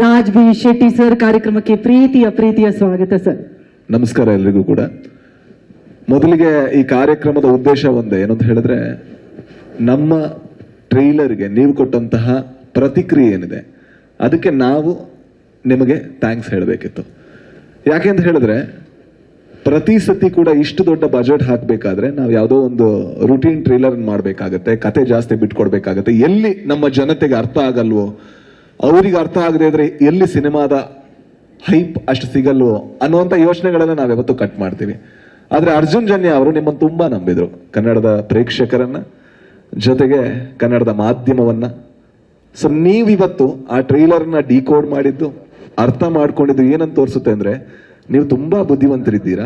Raj B Shetty sir ಕಾರ್ಯಕ್ರಮಕ್ಕೆ ಪ್ರೀತಿಯ ಪ್ರೀತಿಯ ಸ್ವಾಗತ ಸರ್. ನಮಸ್ಕಾರ ಎಲ್ರಿಗೂ ಕೂಡ. ಮೊದಲಿಗೆ ಈ ಕಾರ್ಯಕ್ರಮದ ಉದ್ದೇಶ ಒಂದೇ, ಏನಂತ ಹೇಳಿದ್ರೆ ನಮ್ಮ ಟ್ರೈಲರ್ಗೆ ನೀವು ಕೊಟ್ಟಂತಹ ಪ್ರತಿಕ್ರಿಯೆ ಏನಿದೆ, ಅದಕ್ಕೆ ನಾವು ನಿಮಗೆ ಥ್ಯಾಂಕ್ಸ್ ಹೇಳಬೇಕಿತ್ತು. ಯಾಕೆ ಅಂತ ಹೇಳಿದ್ರೆ, ಪ್ರತಿ ಸತಿ ಕೂಡ ಇಷ್ಟು ದೊಡ್ಡ ಬಜೆಟ್ ಹಾಕಬೇಕಾದ್ರೆ ನಾವು ಯಾವುದೋ ಒಂದು ರೂಟೀನ್ ಟ್ರೇಲರ್ ಮಾಡಬೇಕಾಗತ್ತೆ, ಕತೆ ಜಾಸ್ತಿ ಬಿಟ್ಕೊಡ್ಬೇಕಾಗತ್ತೆ, ಎಲ್ಲಿ ನಮ್ಮ ಜನತೆಗೆ ಅರ್ಥ ಆಗಲ್ವೋ ಅವರಿಗೆ ಅರ್ಥ ಆಗದೆ ಇದ್ರೆ ಎಲ್ಲಿ ಸಿನಿಮಾದ ಹೈಪ್ ಅಷ್ಟು ಸಿಗಲ್ವೋ ಅನ್ನುವಂಥ ಯೋಚನೆಗಳನ್ನ ನಾವು ಯಾವತ್ತೂ ಕಟ್ ಮಾಡ್ತೀವಿ. ಆದ್ರೆ ಅರ್ಜುನ್ ಜನ್ಯ ಅವರು ನಿಮ್ಮನ್ನು ತುಂಬಾ ನಂಬಿದ್ರು. ಕನ್ನಡದ ಪ್ರೇಕ್ಷಕರನ್ನ, ಜೊತೆಗೆ ಕನ್ನಡದ ಮಾಧ್ಯಮವನ್ನ. ಸೊ ನೀವಿವತ್ತು ಆ ಟ್ರೈಲರ್ನ ಡಿಕೋಡ್ ಮಾಡಿದ್ದು, ಅರ್ಥ ಮಾಡ್ಕೊಂಡಿದ್ದು ಏನಂತ ತೋರಿಸುತ್ತೆ ಅಂದ್ರೆ, ನೀವು ತುಂಬಾ ಬುದ್ಧಿವಂತರಿದ್ದೀರಾ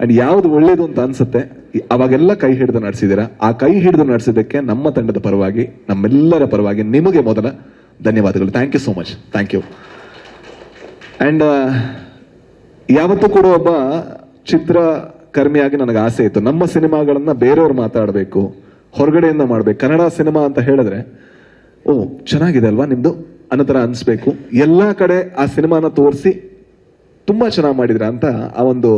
ಅಂಡ್ ಯಾವ್ದು ಒಳ್ಳೇದು ಅಂತ ಅನ್ಸುತ್ತೆ, ಅವಾಗೆಲ್ಲ ಕೈ ಹಿಡಿದು ನಡೆಸಿದ್ದೀರಾ ಆ ಕೈ ಹಿಡಿದು ನಡೆಸಿದ್ದಕ್ಕೆ ನಮ್ಮ ತಂಡದ ಪರವಾಗಿ, ನಮ್ಮೆಲ್ಲರ ಪರವಾಗಿ ನಿಮಗೆ ಮೊದಲ ಧನ್ಯವಾದಗಳು. Thank you so much thank you and ಯಾವತ್ತೂ ಕೂಡ ಒಬ್ಬ ಚಿತ್ರಕರ್ಮಿಯಾಗಿ ನನಗೆ ಆಸೆ ಇತ್ತು. ನಮ್ಮ ಸಿನಿಮಾಗಳನ್ನ ಬೇರೆಯವ್ರು ಮಾತಾಡಬೇಕು, ಹೊರಗಡೆಯಿಂದ ಮಾಡಬೇಕು. ಕನ್ನಡ ಸಿನಿಮಾ ಅಂತ ಹೇಳಿದ್ರೆ, ಓ, ಚೆನ್ನಾಗಿದೆ ಅಲ್ವಾ ನಿಮ್ದು? ಅನ್ನೋ ಥರ ಅನಿಸ್ಬೇಕು. ಎಲ್ಲ ಕಡೆ ಆ ಸಿನಿಮಾನ ತೋರಿಸಿ ತುಂಬ ಚೆನ್ನಾಗಿ ಮಾಡಿದ್ರ ಅಂತ ಆ ಒಂದು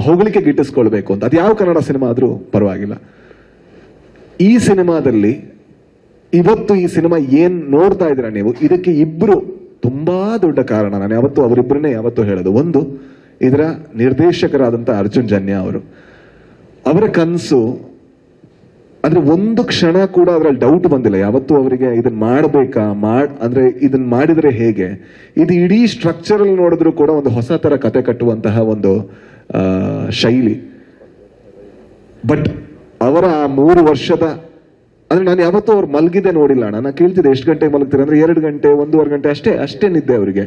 ಹೊಗಳಿಕೆ ಗಿಟ್ಟಿಸ್ಕೊಳ್ಬೇಕು ಅಂತ. ಅದು ಯಾವ ಕನ್ನಡ ಸಿನಿಮಾ ಆದರೂ ಪರವಾಗಿಲ್ಲ. ಈ ಸಿನಿಮಾದಲ್ಲಿ ಇವತ್ತು ಈ ಸಿನಿಮಾ ಏನ್ ನೋಡ್ತಾ ಇದ್ದೀರಾ ನೀವು? ಇದಕ್ಕೆ ಇಬ್ರು ತುಂಬಾ ದೊಡ್ಡ ಕಾರಣ. ನಾನು ಯಾವತ್ತು ಅವರಿಬ್ಬರನ್ನೇ ಯಾವತ್ತು ಹೇಳೋದು. ಒಂದು, ಇದರ ನಿರ್ದೇಶಕರಾದಂತ ಅರ್ಜುನ್ ಜನ್ಯ ಅವರು. ಅವರ ಕನಸು, ಅಂದ್ರೆ ಒಂದು ಕ್ಷಣ ಕೂಡ ಅದ್ರಲ್ಲಿ ಡೌಟ್ ಬಂದಿಲ್ಲ. ಯಾವತ್ತು ಅವರಿಗೆ ಇದನ್ನ ಮಾಡಬೇಕಾ? ಮಾಡ್, ಅಂದ್ರೆ ಇದನ್ನ ಮಾಡಿದ್ರೆ ಹೇಗೆ? ಇದು ಇಡೀ ಸ್ಟ್ರಕ್ಚರ್ ಅಲ್ಲಿ ನೋಡಿದ್ರು ಕೂಡ ಒಂದು ಹೊಸ ತರ ಕತೆ ಕಟ್ಟುವಂತಹ ಒಂದು ಶೈಲಿ. ಬಟ್ ಅವರ ಮೂರು ವರ್ಷದ ಅಂದ್ರೆ ನಾನು ಯಾವತ್ತೂ ಅವ್ರು ಮಲಗಿದೆ ನೋಡಿಲ್ಲ. ನಾನು ಕೇಳ್ತಿದ್ದೆ ಎಷ್ಟು ಗಂಟೆಗೆ ಮಲಗ್ತೀರ ಅಂದ್ರೆ ಎರಡು ಗಂಟೆ, ಒಂದೂವರೆ ಗಂಟೆ ಅಷ್ಟೇ ಅಷ್ಟೇ ನಿದ್ದೆ ಅವರಿಗೆ.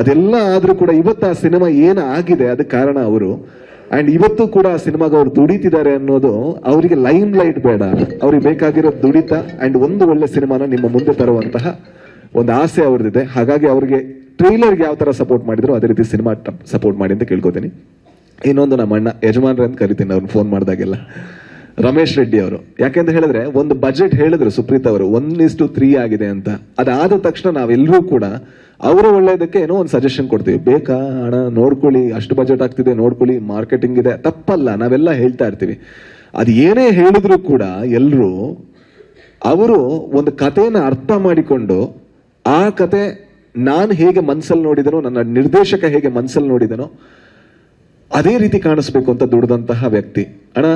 ಅದೆಲ್ಲ ಆದ್ರೂ ಕೂಡ ಇವತ್ತು ಆ ಸಿನಿಮಾ ಏನು ಆಗಿದೆ ಅದಕ್ಕೆ ಕಾರಣ ಅವರು. ಅಂಡ್ ಇವತ್ತು ಕೂಡ ಆ ಸಿನಿಮಾಗ ಅವ್ರು ದುಡಿತಿದ್ದಾರೆ ಅನ್ನೋದು ಅವರಿಗೆ ಲೈಮ್ ಲೈಟ್ ಬೇಡ. ಅವ್ರಿಗೆ ಬೇಕಾಗಿರೋ ದುಡಿತ ಅಂಡ್ ಒಂದು ಒಳ್ಳೆ ಸಿನಿಮಾನ ನಿಮ್ಮ ಮುಂದೆ ತರುವಂತಹ ಒಂದು ಆಸೆ ಅವ್ರದ್ದಿದೆ. ಹಾಗಾಗಿ ಅವ್ರಿಗೆ ಟ್ರೈಲರ್ಗೆ ಯಾವ ತರ ಸಪೋರ್ಟ್ ಮಾಡಿದ್ರು ಅದೇ ರೀತಿ ಸಿನಿಮಾ ಸಪೋರ್ಟ್ ಮಾಡಿ ಅಂತ ಕೇಳ್ಕೊತೀನಿ. ಇನ್ನೊಂದು ನಮ್ಮ ಅಣ್ಣ ಯಜಮಾನ್ರೆ ಅಂತ ಕರಿತೀನಿ, ಅವ್ರನ್ನ ಫೋನ್ ಮಾಡಿದಾಗೆಲ್ಲ. ರಮೇಶ್ ರೆಡ್ಡಿ ಅವರು. ಯಾಕೆಂತ ಹೇಳಿದ್ರೆ, ಒಂದು ಬಜೆಟ್ ಹೇಳಿದ್ರು ಸುಪ್ರೀತ್ ಅವರು ಒನ್ ಇಸ್ ಟು ತ್ರೀ ಆಗಿದೆ ಅಂತ. ಅದಾದ ತಕ್ಷಣ ನಾವೆಲ್ಲರೂ ಕೂಡ ಅವರ ಒಳ್ಳೆಯದಕ್ಕೆ ಏನೋ ಒಂದು ಸಜೆಷನ್ ಕೊಡ್ತೀವಿ. ಬೇಕಾ ಹಣ ನೋಡ್ಕೊಳ್ಳಿ, ಅಷ್ಟು ಬಜೆಟ್ ಆಗ್ತಿದೆ, ನೋಡ್ಕೊಳ್ಳಿ ಮಾರ್ಕೆಟಿಂಗ್ ಇದೆ. ತಪ್ಪಲ್ಲ, ನಾವೆಲ್ಲ ಹೇಳ್ತಾ ಇರ್ತೀವಿ. ಅದು ಏನೇ ಹೇಳಿದ್ರು ಕೂಡ ಎಲ್ಲರೂ ಅವರು ಒಂದು ಕಥೆನ ಅರ್ಥ ಮಾಡಿಕೊಂಡು, ಆ ಕತೆ ನಾನು ಹೇಗೆ ಮನ್ಸಲ್ಲಿ ನೋಡಿದನೋ, ನನ್ನ ನಿರ್ದೇಶಕ ಹೇಗೆ ಮನ್ಸಲ್ಲಿ ನೋಡಿದನೋ, ಅದೇ ರೀತಿ ಕಾಣಿಸ್ಬೇಕು ಅಂತ ದುಡ್ದಂತಹ ವ್ಯಕ್ತಿ. ಅಣ್ಣ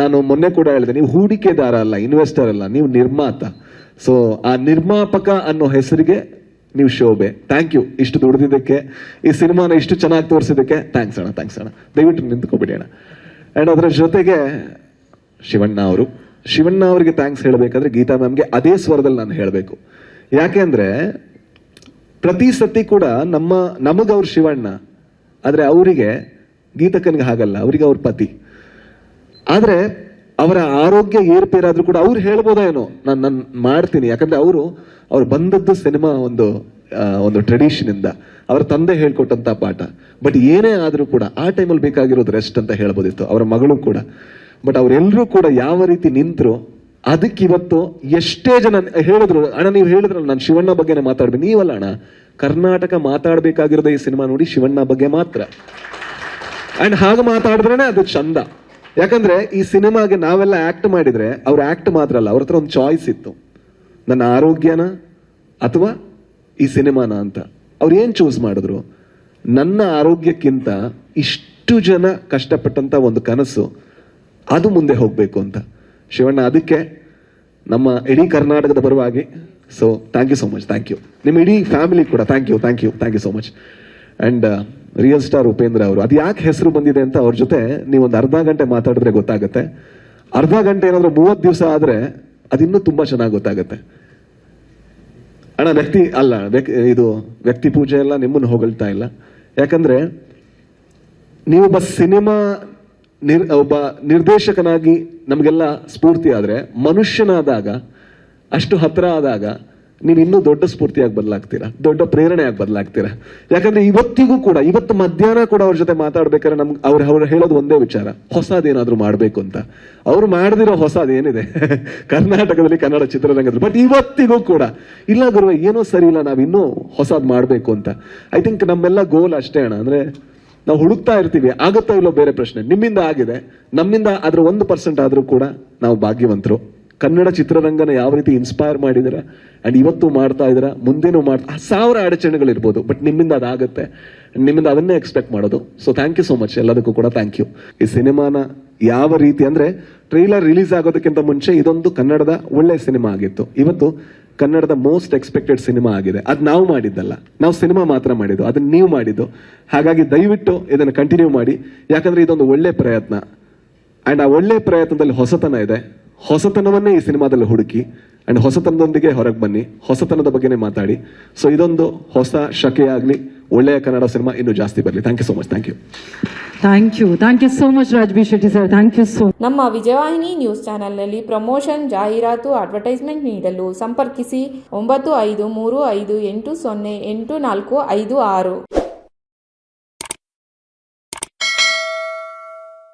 ನಾನು ಮೊನ್ನೆ ಕೂಡ ಹೇಳಿದೆ, ನೀವು ಹೂಡಿಕೆದಾರ ಅಲ್ಲ ಇನ್ವೆಸ್ಟರ್ ಅಲ್ಲ, ನೀವು ನಿರ್ಮಾತ. ಸೊ ಆ ನಿರ್ಮಾಪಕ ಅನ್ನೋ ಹೆಸರಿಗೆ ನೀವು ಶೋಭೆ ಥ್ಯಾಂಕ್ ಯು ಇಷ್ಟು ದುಡಿದಿದ್ದಕ್ಕೆ, ಈ ಸಿನಿಮಾನ ಇಷ್ಟು ಚೆನ್ನಾಗಿ ತೋರಿಸಿದ್ದಕ್ಕೆ ಥ್ಯಾಂಕ್ಸ್ ಅಣ್ಣ ಥ್ಯಾಂಕ್ಸ್ ಅಣ್ಣ. ದಯವಿಟ್ಟು ನಿಂತ್ಕೊಬಿಡಿ ಅಣ್ಣ. ಆ್ಯಂಡ್ ಅದರ ಜೊತೆಗೆ ಶಿವಣ್ಣ ಅವರು. ಶಿವಣ್ಣ ಅವರಿಗೆ ಥ್ಯಾಂಕ್ಸ್ ಹೇಳಬೇಕಾದ್ರೆ ಗೀತಾ ಮ್ಯಾಮ್ಗೆ ಅದೇ ಸ್ವರದಲ್ಲಿ ನಾನು ಹೇಳಬೇಕು. ಯಾಕೆಂದರೆ ಪ್ರತಿ ಸತಿ ಕೂಡ ನಮ್ಮ, ನಮಗವ್ರು ಶಿವಣ್ಣ, ಆದರೆ ಅವರಿಗೆ ಗೀತಕನಿಗೆ ಹಾಗಲ್ಲ, ಅವರಿಗೆ ಅವ್ರ ಪತಿ. ಆದ್ರೆ ಅವರ ಆರೋಗ್ಯ ಏರ್ಪೇರಾದ್ರೂ ಕೂಡ ಅವ್ರು ಹೇಳ್ಬೋದೇನೋ ನಾನು ನಾನು ಮಾಡ್ತೀನಿ. ಯಾಕಂದ್ರೆ ಅವರು, ಅವ್ರು ಬಂದದ್ದು ಸಿನಿಮಾ ಒಂದು ಒಂದು ಟ್ರೆಡಿಷನ್ ಇಂದ ಅವರ ತಂದೆ ಹೇಳ್ಕೊಟ್ಟಂತ ಪಾಠ. ಬಟ್ ಏನೇ ಆದ್ರೂ ಕೂಡ, ಆ ಟೈಮಲ್ಲಿ ಬೇಕಾಗಿರೋದು ರೆಸ್ಟ್ ಅಂತ ಹೇಳ್ಬೋದಿತ್ತು. ಅವರ ಮಗಳು ಕೂಡ. ಬಟ್ ಅವರೆಲ್ಲರೂ ಕೂಡ ಯಾವ ರೀತಿ ನಿಂತರು, ಅದಕ್ಕೆ ಇವತ್ತು ಎಷ್ಟೇ ಜನ ಹೇಳಿದ್ರು, ಅಣ್ಣ, ನೀವು ಹೇಳಿದ್ರಲ್ಲ, ನಾನು ಶಿವಣ್ಣ ಬಗ್ಗೆನೇ ಮಾತಾಡ್ಬೇಕು. ನೀವಲ್ಲ, ಅಣ್ಣ. ಕರ್ನಾಟಕ ಮಾತಾಡಬೇಕಾಗಿರೋದು ಈ ಸಿನಿಮಾ ನೋಡಿ ಶಿವಣ್ಣ ಬಗ್ಗೆ ಮಾತ್ರ. ಅಂಡ್ ಹಾಗೆ ಮಾತಾಡಿದ್ರೇನೆ ಅದು ಚಂದ. ಯಾಕಂದ್ರೆ ಈ ಸಿನಿಮಾಗೆ ನಾವೆಲ್ಲ ಆಕ್ಟ್ ಮಾಡಿದ್ರೆ ಅವ್ರ ಆಕ್ಟ್ ಮಾತ್ರ ಅಲ್ಲ, ಅವ್ರ ಹತ್ರ ಒಂದು ಚಾಯ್ಸ್ ಇತ್ತು. ನನ್ನ ಆರೋಗ್ಯನ ಅಥವಾ ಈ ಸಿನಿಮಾನ ಅಂತ. ಅವ್ರು ಏನ್ ಚೂಸ್ ಮಾಡಿದ್ರು? ನನ್ನ ಆರೋಗ್ಯಕ್ಕಿಂತ ಇಷ್ಟು ಜನ ಕಷ್ಟಪಟ್ಟಂತ ಒಂದು ಕನಸು ಅದು ಮುಂದೆ ಹೋಗ್ಬೇಕು ಅಂತ. ಶಿವಣ್ಣ, ಅದಕ್ಕೆ ನಮ್ಮ ಇಡೀ ಕರ್ನಾಟಕದ ಪರವಾಗಿ so thank you so much thank you ನಿಮ್ಮ ಇಡೀ ಫ್ಯಾಮಿಲಿ ಕೂಡ thank you thank you thank you so much and real star Upendra ಅವರು. ಅದು ಯಾಕೆ ಹೆಸರು ಬಂದಿದೆ ಅಂತ ಅವ್ರ ಜೊತೆ ನೀವು ಒಂದು ಅರ್ಧ ಗಂಟೆ ಮಾತಾಡಿದ್ರೆ ಗೊತ್ತಾಗುತ್ತೆ. ಅರ್ಧ ಗಂಟೆ ಏನಾದರೂ ಮೂವತ್ತು ದಿವಸ ಆದ್ರೆ ಅದಿನ್ನೂ ತುಂಬಾ ಚೆನ್ನಾಗಿ ಗೊತ್ತಾಗುತ್ತೆ. ಅಣ್ಣ, ವ್ಯಕ್ತಿ ಅಲ್ಲ ಇದು ವ್ಯಕ್ತಿ ಪೂಜೆ ಎಲ್ಲ ನಿಮ್ಮನ್ನು ಹೊಗಳ್ತಾ ಇಲ್ಲ. ಯಾಕಂದ್ರೆ ನೀವೊಬ್ಬ ಸಿನಿಮಾ ನಿರ್, ಒಬ್ಬ ನಿರ್ದೇಶಕನಾಗಿ ನಮಗೆಲ್ಲ ಸ್ಫೂರ್ತಿ ಆದರೆ ಮನುಷ್ಯನಾದಾಗ, ಅಷ್ಟು ಹತ್ತಿರ ಆದಾಗ ನೀವು ಇನ್ನೂ ದೊಡ್ಡ ಸ್ಫೂರ್ತಿಯಾಗಿ ಬದಲಾಗ್ತೀರಾ? ದೊಡ್ಡ ಪ್ರೇರಣೆಯಾಗಿ ಬದಲಾಗ್ತೀರಾ? ಯಾಕಂದ್ರೆ ಇವತ್ತಿಗೂ ಕೂಡ, ಇವತ್ತು ಮಧ್ಯಾಹ್ನ ಕೂಡ ಅವ್ರ ಜೊತೆ ಮಾತಾಡ್ಬೇಕಾದ್ರೆ ನಮ್ಗೆ ಅವ್ರು ಅವ್ರು ಹೇಳೋದು ಒಂದೇ ವಿಚಾರ. ಹೊಸದೇನಾದ್ರೂ ಮಾಡ್ಬೇಕು ಅಂತ. ಅವ್ರು ಮಾಡದಿರೋ ಹೊಸದೇನಿದೆ ಕರ್ನಾಟಕದಲ್ಲಿ ಕನ್ನಡ ಚಿತ್ರರಂಗದಲ್ಲಿ. ಬಟ್ ಇವತ್ತಿಗೂ ಕೂಡ, ಇಲ್ಲ ಗುರುವ, ಏನೋ ಸರಿ ಇಲ್ಲ, ನಾವ್ ಇನ್ನೂ ಹೊಸದ್ ಮಾಡ್ಬೇಕು ಅಂತ. ಐ ಥಿಂಕ್ ನಮ್ಮೆಲ್ಲ ಗೋಲ್ ಅಷ್ಟೇ ಅಣ್ಣ. ಅಂದ್ರೆ ನಾವು ಹುಡುಕ್ತಾ ಇರ್ತೀವಿ. ಆಗುತ್ತೋ ಇಲ್ಲೋ ಬೇರೆ ಪ್ರಶ್ನೆ. ನಿಮ್ಮಿಂದ ಆಗಿದೆ. ನಮ್ಮಿಂದ ಆದ್ರೆ ಒಂದು ಪರ್ಸೆಂಟ್ ಆದ್ರೂ ಕೂಡ ನಾವು ಭಾಗ್ಯವಂತರು. ಕನ್ನಡ ಚಿತ್ರರಂಗನ ಯಾವ ರೀತಿ ಇನ್ಸ್ಪೈರ್ ಮಾಡಿದಿರ? ಅಂಡ್ ಇವತ್ತು ಮಾಡ್ತಾ ಇದ್ದೀರಾ ಮುಂದೇನು ಮಾಡ್ತಾ ಸಾವಿರ ಅಡಚಣೆಗಳಿರ್ಬೋದು ಬಟ್ ನಿಮ್ಮಿಂದ ಅದಾಗುತ್ತೆ. ನಿಮ್ಮಿಂದ ಅದನ್ನೇ ಎಕ್ಸ್ಪೆಕ್ಟ್ ಮಾಡೋದು. So thank you so much ಎಲ್ಲದಕ್ಕೂ ಕೂಡ ಥ್ಯಾಂಕ್ ಯು ಈ ಸಿನಿಮಾನ ಯಾವ ರೀತಿ ಅಂದ್ರೆ ಟ್ರೈಲರ್ ರಿಲೀಸ್ ಆಗೋದಕ್ಕಿಂತ ಮುಂಚೆ ಇದೊಂದು ಕನ್ನಡದ ಒಳ್ಳೆ ಸಿನಿಮಾ ಆಗಿತ್ತು. ಇವತ್ತು ಕನ್ನಡದ ಮೋಸ್ಟ್ ಎಕ್ಸ್ಪೆಕ್ಟೆಡ್ ಸಿನಿಮಾ ಆಗಿದೆ. ಅದ್ ನಾವು ಮಾಡಿದ್ದಲ್ಲ. ನಾವು ಸಿನಿಮಾ ಮಾತ್ರ ಮಾಡಿದ್ದು. ಅದನ್ನ ನೀವು ಮಾಡಿದ್ದು. ಹಾಗಾಗಿ ದಯವಿಟ್ಟು ಇದನ್ನು ಕಂಟಿನ್ಯೂ ಮಾಡಿ. ಯಾಕಂದ್ರೆ ಇದೊಂದು ಒಳ್ಳೆ ಪ್ರಯತ್ನ. ಅಂಡ್ ಆ ಒಳ್ಳೆ ಪ್ರಯತ್ನದಲ್ಲಿ ಹೊಸತನ ಇದೆ. ಹೊಸತನವನ್ನೇ ಈ ಸಿನಿಮಾದಲ್ಲಿ ಹುಡುಕಿ ಅಂಡ್ ಹೊಸತನದೊಂದಿಗೆ ಹೊರಗೆ ಬನ್ನಿ ಹೊಸತನದ ಬಗ್ಗೆನೇ ಮಾತಾಡಿ. ಸೊ ಇದೊಂದು ಹೊಸ ಶಕೆಯಾಗಲಿ ಒಳ್ಳೆಯ ಕನ್ನಡ ಸಿನಿಮಾ ಇನ್ನು ಜಾಸ್ತಿ ಬರಲಿ. Thank you so much thank you thank you thank you so much Raj B Shetty sir thank you so ನಮ್ಮ ವಿಜಯವಾಹಿನಿ ನ್ಯೂಸ್ ಚಾನೆಲ್ನಲ್ಲಿ ಪ್ರಮೋಷನ್ ಜಾಹೀರಾತು ಅಡ್ವರ್ಟೈಸ್ಮೆಂಟ್ ನೀಡಲು ಸಂಪರ್ಕಿಸಿ ಒಂಬತ್ತು ಐದು ಮೂರು ಐದು ಎಂಟು ಸೊನ್ನೆ ಎಂಟು ನಾಲ್ಕು ಐದು ಆರು.